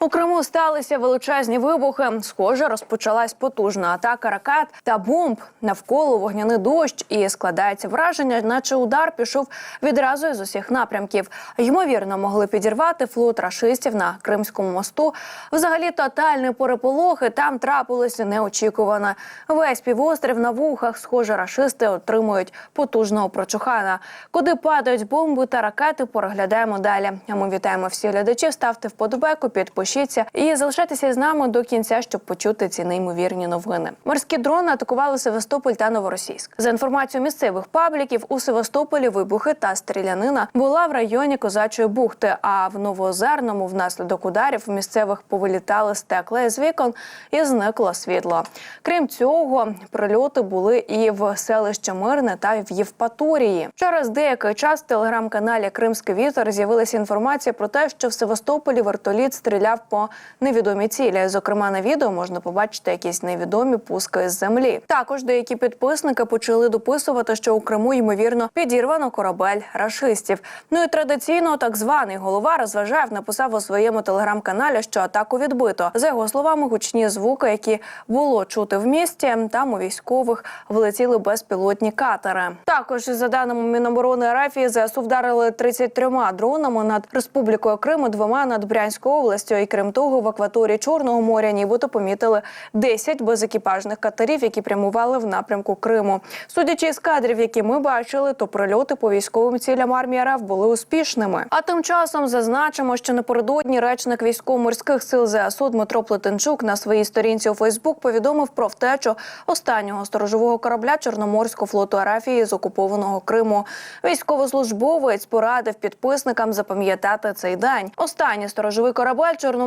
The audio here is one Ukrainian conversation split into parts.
У Криму сталися величезні вибухи. Схоже, розпочалась потужна атака ракет та бомб навколо вогняний дощ, і складається враження, наче удар пішов відразу із усіх напрямків. Ймовірно, могли підірвати флот рашистів на Кримському мосту. Взагалі, тотальний переполох, і там трапилося неочікувано. Весь півострів на вухах, схоже, рашисти отримують потужного прочухана. Куди падають бомби та ракети, переглядаємо далі. А ми вітаємо всіх глядачів. Ставте вподобайку, підпишіться і залишайтеся з нами до кінця, щоб почути ці неймовірні новини. Морські дрони атакували Севастополь та Новоросійськ. За інформацією місцевих пабліків, у Севастополі вибухи та стрілянина була в районі Козачої бухти. А в Новоозерному внаслідок ударів місцевих повилітали стекла із вікон і зникло світло. Крім цього, прильоти були і в селище Мирне та в Євпаторії. Через деякий час в телеграм-каналі Кримський вітер з'явилася інформація про те, що в Севастополі вертоліт стріляв по невідомій цілі. Зокрема, на відео можна побачити якісь невідомі пуски з землі. Також деякі підписники почали дописувати, що у Криму ймовірно підірвано корабель рашистів. Ну і традиційно так званий голова розважав, написав у своєму телеграм-каналі, що атаку відбито. За його словами, гучні звуки, які було чути в місті, там у військових влетіли безпілотні катери. Також за даними Міноборони Арафії, ЗСУ вдарили 33 дронами над Республікою Крим, і двома над Брянською областю. Крім того, в акваторії Чорного моря нібито помітили 10 безекіпажних катерів, які прямували в напрямку Криму. Судячи з кадрів, які ми бачили, то прильоти по військовим цілям армії РФ були успішними. А тим часом зазначимо, що напередодні речник військово-морських сил ЗСУ Дмитро Плетенчук на своїй сторінці у Фейсбук повідомив про втечу останнього сторожового корабля Чорноморського флоту Арафії з окупованого Криму. Військовослужбовець порадив підписникам запам'ятати цей день. Останній сторожовий корабель Чорноморського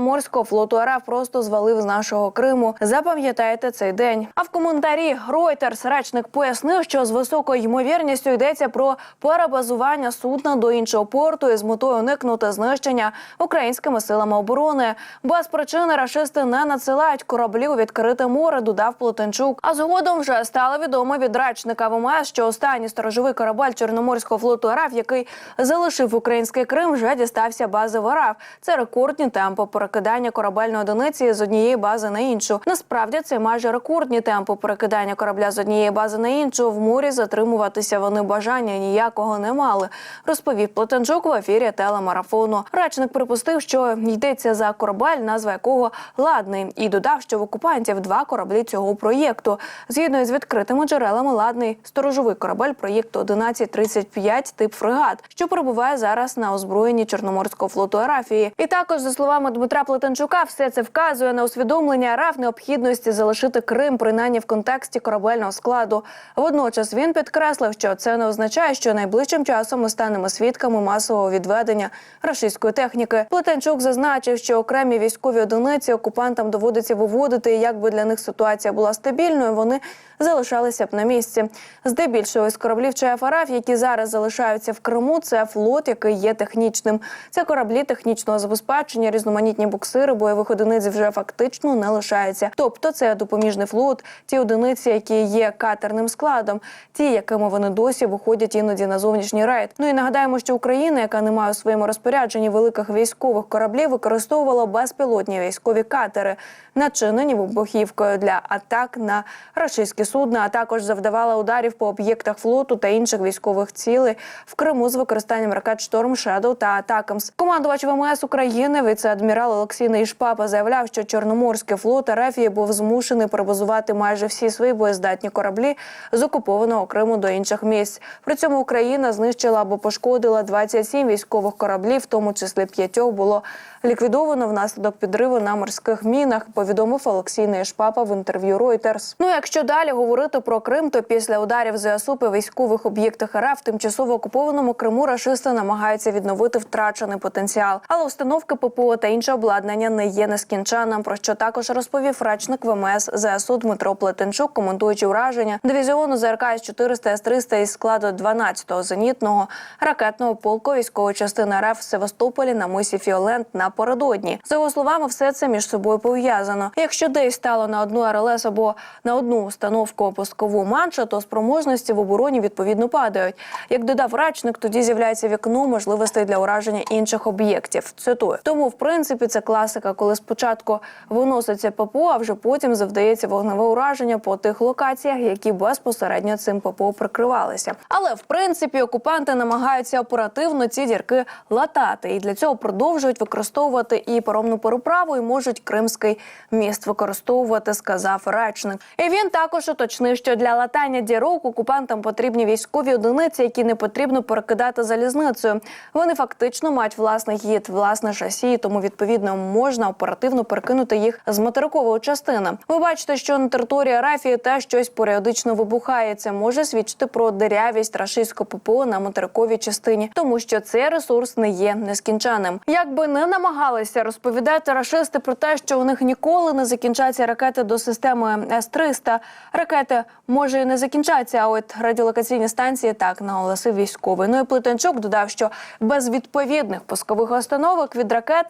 флоту РФ просто звалив з нашого Криму. Запам'ятайте цей день. А в коментарі Reuters речник пояснив, що з високою ймовірністю йдеться про перебазування судна до іншого порту із метою уникнути знищення українськими силами оборони. Без причини рашисти не надсилають кораблі у відкрите море. Додав Плотенчук. А згодом вже стало відомо від речника ВМС, що останній сторожовий корабель Чорноморського флоту РФ, який залишив український Крим, вже дістався бази в РФ. Це рекордні темпи перекидання корабельної одиниці з однієї бази на іншу. Насправді це майже рекордні темпи перекидання корабля з однієї бази на іншу. В морі затримуватися вони бажання ніякого не мали. Розповів Плетенчук в ефірі телемарафону. Речник припустив, що йдеться за корабель, назва якого ладний, і додав, що в окупантів два кораблі цього проєкту. Згідно з відкритими джерелами, ладний сторожовий корабель проєкту 1135 тип фрегат, що перебуває зараз на озброєнні Чорноморського флоту Арафії. І також за словами Дмитра Плетенчука, все це вказує на усвідомлення РАФ необхідності залишити Крим, принаймні в контексті корабельного складу. Водночас він підкреслив, що це не означає, що найближчим часом ми станемо свідками масового відведення рашистської техніки. Плетенчук зазначив, що окремі військові одиниці окупантам доводиться виводити, і якби для них ситуація була стабільною, вони залишалися б на місці. Здебільшого із кораблів ЧФ РФ, які зараз залишаються в Криму, це флот, який є технічним. Це кораблі технічного забезпечення, різноманітні буксири, бойових одиниць вже фактично не лишається. Тобто, це допоміжний флот, ті одиниці, які є катерним складом, ті, якими вони досі виходять іноді на зовнішній рейд. Ну і нагадаємо, що Україна, яка не має у своєму розпорядженні великих військових кораблів, використовувала безпілотні військові катери, начинені вибухівкою для атак на рашистські судна, а також завдавала ударів по об'єктах флоту та інших військових цілей в Криму з використанням ракет «Шторм», «Шедоу» та «Атакамс». Командувач ВМС України, віце-адмірал Олексій Нейшпапа, заявляв, що Чорноморський флот Арафії був змушений перебазувати майже всі свої боєздатні кораблі з окупованого Криму до інших місць. При цьому Україна знищила або пошкодила 27 військових кораблів, в тому числі п'ятьох було ліквідовано внаслідок підриву на морських мінах. Повідомив Олексій Нейшпапа в інтерв'ю Reuters. Ну якщо далі говорити про Крим, то після ударів ЗСУ по військових об'єктах РФ в тимчасово окупованому Криму рашисти намагаються відновити втрачений потенціал, але установки ППО та інше обладнання не є нескінченним. Про що також розповів речник ВМС ЗСУ Дмитро Плетенчук, коментуючи враження дивізіону ЗРК С 400 С 300 із складу 12-го зенітного ракетного полку військової частини РФ в Севастополі на мисі Фіолент напередодні. За його словами, все це між собою пов'язано. Якщо десь стало на одну РЛС або на одну установку пускову манша, то спроможності в обороні відповідно падають. Як додав речник, тоді з'являється вікно можливостей для ураження інших об'єктів. Цитую. Тому, в принципі, наступі це класика, коли спочатку виноситься ППО, а вже потім завдається вогневе ураження по тих локаціях, які безпосередньо цим ППО прикривалися. Але в принципі окупанти намагаються оперативно ці дірки латати, і для цього продовжують використовувати і паромну переправу, і можуть Кримський міст використовувати, сказав речник. І він також уточнив, що для латання дірок окупантам потрібні військові одиниці, які не потрібно перекидати залізницею. Вони фактично мають власний хід, власне шасі, тому відповідно можна оперативно перекинути їх з материкової частини. Ви бачите, що на території Арафії теж щось періодично вибухає. Це може свідчити про дирявість рашистського ППО на материковій частині, тому що цей ресурс не є нескінченним. Якби не намагалися розповідати рашисти про те, що у них ніколи не закінчаться ракети до системи С-300, ракети може і не закінчаться. А от радіолокаційні станції так наголосив військовий. Ну і Плетенчук додав, що без відповідних пускових установок від ракет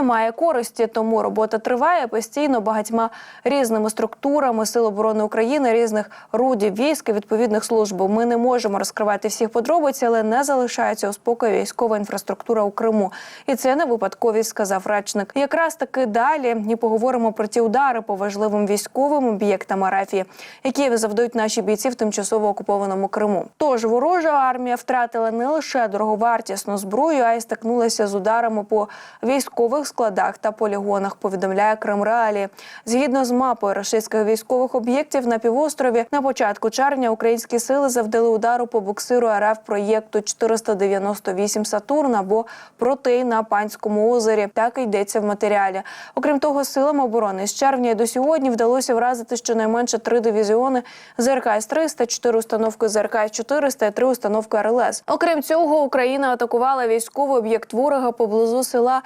немає користі, тому робота триває постійно багатьма різними структурами Сил оборони України, різних рудів військ і відповідних служб. Ми не можемо розкривати всіх подробиць, але не залишається у спокої військова інфраструктура у Криму. І це не випадковість, сказав речник. Якраз таки далі і поговоримо про ті удари по важливим військовим об'єктам Арафії, які завдають наші бійці в тимчасово окупованому Криму. Тож ворожа армія втратила не лише дороговартісну зброю, а й стикнулася з ударами по військових складах та полігонах. Повідомляє Крим Реалі. Згідно з мапою російських військових об'єктів на півострові, на початку червня українські сили завдали удару по буксиру РФ проєкту 498 Сатурн або протей на панському озері. Так і йдеться в матеріалі. Окрім того, силам оборони з червня до сьогодні вдалося вразити щонайменше три дивізіони ЗРК С-300, чотири установки ЗРК С-400 і три установки РЛС. Окрім цього, Україна атакувала військовий об'єкт ворога поблизу села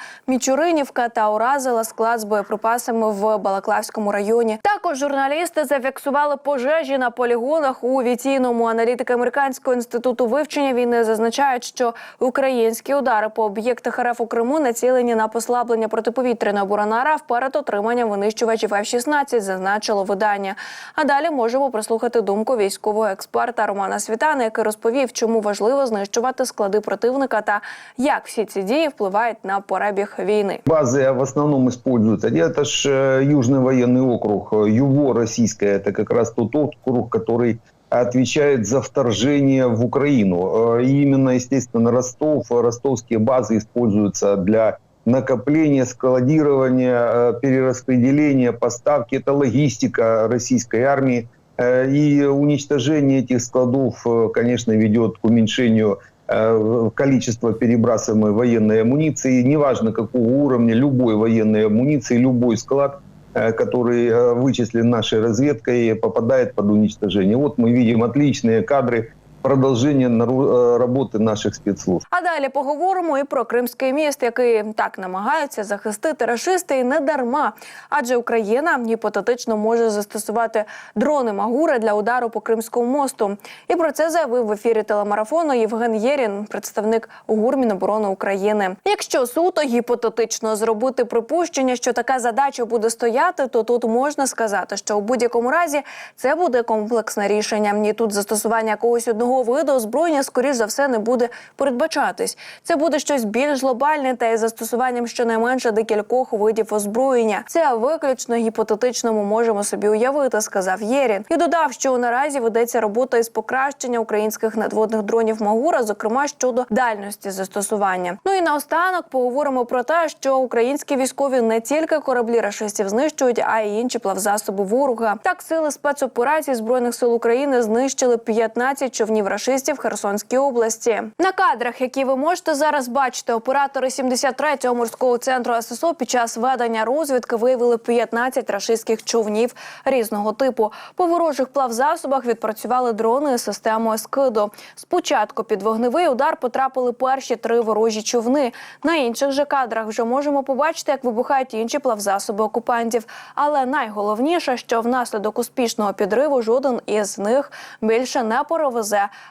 Мічуринівка та уразила склад з боєприпасами в Балаклавському районі. Також журналісти зафіксували пожежі на полігонах у Вітійному. Аналітики американського інституту вивчення війни зазначають, що українські удари по об'єктах РФ у Криму націлені на послаблення протиповітряної оборони РФ перед отриманням винищувачів F-16, зазначило видання. А далі можемо прислухати думку військового експерта Романа Світана, який розповів, чому важливо знищувати склади противника та як всі ці дії впливають на перебіг війни Базы в основном используются. Это ж э, Южный военный округ. ЮВО российское, это как раз тот округ, который отвечает за вторжение в Украину. Э, И именно, естественно, Ростов, ростовские базы используются для накопления, складирования, э, перераспределения, поставки. Это логистика российской армии. Э, И уничтожение этих складов, э, конечно, ведет к уменьшению э, количества перебрасываемой военной амуниции, неважно какого уровня, любой военной амуниции, любой склад, э, который э, вычислен нашей разведкой, попадает под уничтожение. Вот мы видим отличные кадры продолжения нару- э, наших спецслужб. А далі поговоримо і про Кримський міст, який так намагаються захистити рашисти, і не дарма. Адже Україна гіпотетично може застосувати дрони Магура для удару по Кримському мосту. І про це заявив в ефірі телемарафону Євген Єрін, представник ГУР Міноборони України. Якщо суто гіпотетично зробити припущення, що така задача буде стояти, то тут можна сказати, що у будь-якому разі це буде комплексне рішення. І тут застосування якогось одного виду озброєння, скоріш за все, не буде передбачатись. Це буде щось більш глобальне та із застосуванням щонайменше декількох видів озброєння. Це виключно гіпотетично ми можемо собі уявити, сказав Єрін. І додав, що наразі ведеться робота із покращення українських надводних дронів Магура, зокрема щодо дальності застосування. Ну і наостанок поговоримо про те, що українські військові не тільки кораблі рашистів знищують, а й інші плавзасоби ворога. Так, сили спецоперацій збройних сил України знищили 15 човнів рашистів в Херсонській області. На кадрах, які ви можете зараз бачити, оператори 73-го морського центру ССО під час ведення розвідки виявили 15 рашистських човнів різного типу. По ворожих плавзасобах відпрацювали дрони з системою скиду. Спочатку під вогневий удар потрапили перші три ворожі човни. На інших же кадрах вже можемо побачити, як вибухають інші плавзасоби окупантів. Але найголовніше, що внаслідок успішного підриву жоден із них більше не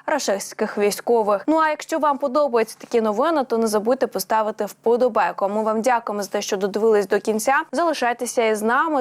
рашистських військових. Ну а якщо вам подобаються такі новини, то не забудьте поставити вподобайку. Ми вам дякуємо за те, що додивились до кінця. Залишайтеся із нами.